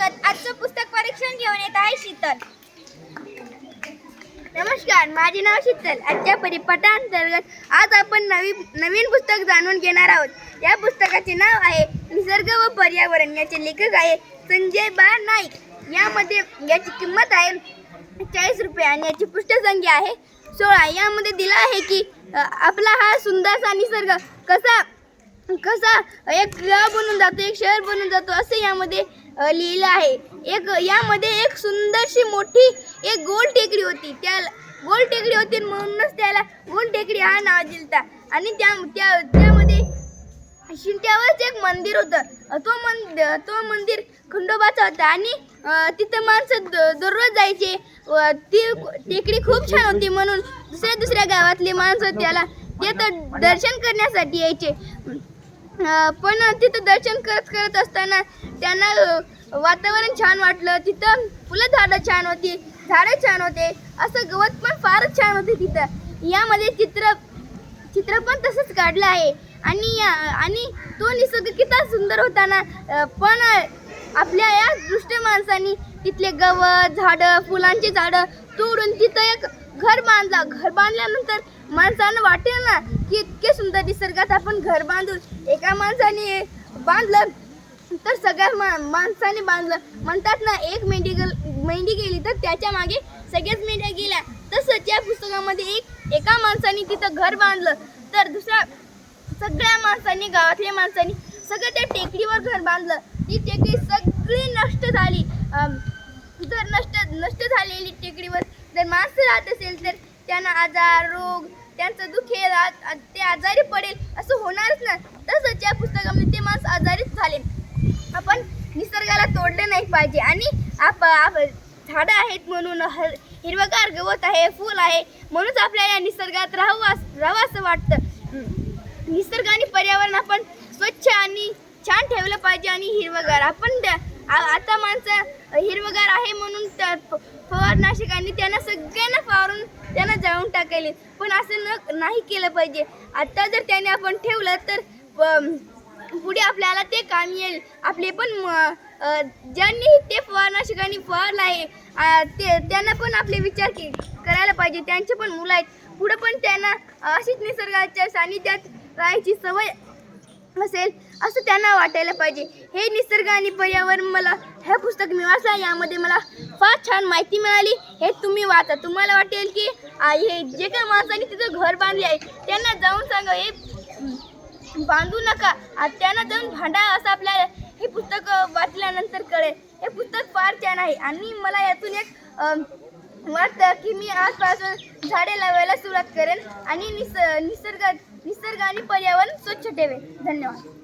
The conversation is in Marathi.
अंतर्गत आजचं पुस्तक परीक्षण घेऊन येत आहे शीतल. नमस्कार माझे नाव शीतल. आजच्या परिपाठांतर्गत आज आपण नवी नवीन पुस्तक जाणून घेणार आहोत. या पुस्तकाचे नाव आहे निसर्ग व पर्यावरण. याचे लेखक आहे संजय बा नाईक. यामध्ये याची किंमत आहे चाळीस रुपये आणि याची पृष्ठसंख्या आहे सोळा. यामध्ये दिला आहे की आपला हा सुंदरसा निसर्ग कसा कसा एक गाव बनून जातो एक शहर बनून जातो असं यामध्ये लिहिलं आहे. एक यामध्ये एक सुंदरशी मोठी एक गोल टेकडी होती. त्या गोल टेकडी होती म्हणूनच त्याला गोल टेकडी हा नाव दिलता. आणि त्या त्या त्यामध्ये शिंट्यावरच एक मंदिर होतं. तो मंद तो मंदिर खंडोबाचा होता. आणि तिथं माणसं दररोज जायचे. व ती टेकडी खूप छान होती म्हणून दुसऱ्या दुसऱ्या गावातली माणसं त्याला तिथं दर्शन करण्यासाठी यायचे. पण तिथं दर्शन करत करत असताना त्यांना वातावरण छान वाटलं. तिथं फुलं झाडं छान होती झाडं छान होते. असं गवत पण फारच छान होते तिथं. यामध्ये चित्र चित्र पण तसंच काढलं आहे. आणि या- आणि तो निसर्ग किती सुंदर होता ना. पण आपल्या या दृष्ट माणसांनी तिथले गवत झाडं फुलांची झाडं तोडून तिथं एक घर बांधला. घर बांधल्यानंतर माणसानं वाटेल ना की इतके सुंदर निसर्गात आपण घर बांधून एका माणसाने बांधलं तर सगळ्या मा माणसाने बांधलं. म्हणतात ना एक मेंढी गल मेंढी गेली तर त्याच्यामागे सगळ्याच मेंढ्या गेल्या. तसंच या पुस्तकामध्ये एक एका माणसाने तिथं घर बांधलं तर दुसऱ्या सगळ्या माणसांनी गावातल्या माणसांनी सगळं त्या टेकडीवर घर बांधलं. ती टेकडी सगळी नष्ट झाली. जर नष्ट नष्ट झालेली टेकडीवर जर माणसं राहत असेल तर त्यांना आजार रोग त्यांचं दुखेल ते आजारी पडेल असं होणारच ना तसंच या पुस्तकामध्ये ते माणसं आजारीच झाले. आपण निसर्गाला तोडलं नाही पाहिजे आणि आप आप झाडं आहेत म्हणून हर हिरवगार गवत आहे फूल आहे म्हणूनच आपल्याला या निसर्गात राहावं राहावं असं वाटतं. निसर्ग आणि पर्यावरण आपण स्वच्छ आणि छान ठेवलं पाहिजे आणि हिरवगार. आपण आता माणसं हिरवगार आहे म्हणून त्या फ- फवारनाशकांनी त्यांना सगळ्यांना फवारून त्यांना जाळून टाकायले पण असं न नाही केलं पाहिजे. आता जर त्याने आपण ठेवलं तर पुढे आपल्याला ते काम येईल. आपले पण म- ज्यांनी ते फवारनाशकांनी फवारलं आहे ते त्यांना पण आपले विचार के- करायला पाहिजे. त्यांचे पण मुलं आहेत. पुढं पण त्यांना अशीच निसर्गाच्या सानिध्यात राहायची सवय असेल असं त्यांना वाटायला पाहिजे. हे निसर्ग आणि पर्यावरण मला हे पुस्तक मी वाचलं. यामध्ये मला फार छान माहिती मिळाली. हे तुम्ही वाचा. तुम्हाला वाटेल की हे जे काही माणसांनी तिथं घर बांधले आहे त्यांना जाऊन सांगा. हे बांधू नका. त्यांना जाऊन भांडा असं आपल्याला हे पुस्तक वाचल्यानंतर कळेल. हे पुस्तक फार छान आहे. आणि मला यातून एक वाटतं की मी आजपासून झाडे लावायला सुरुवात करेन आणि निस निसर्ग निसर्ग आणि पर्यावरण स्वच्छ ठेवेन. धन्यवाद.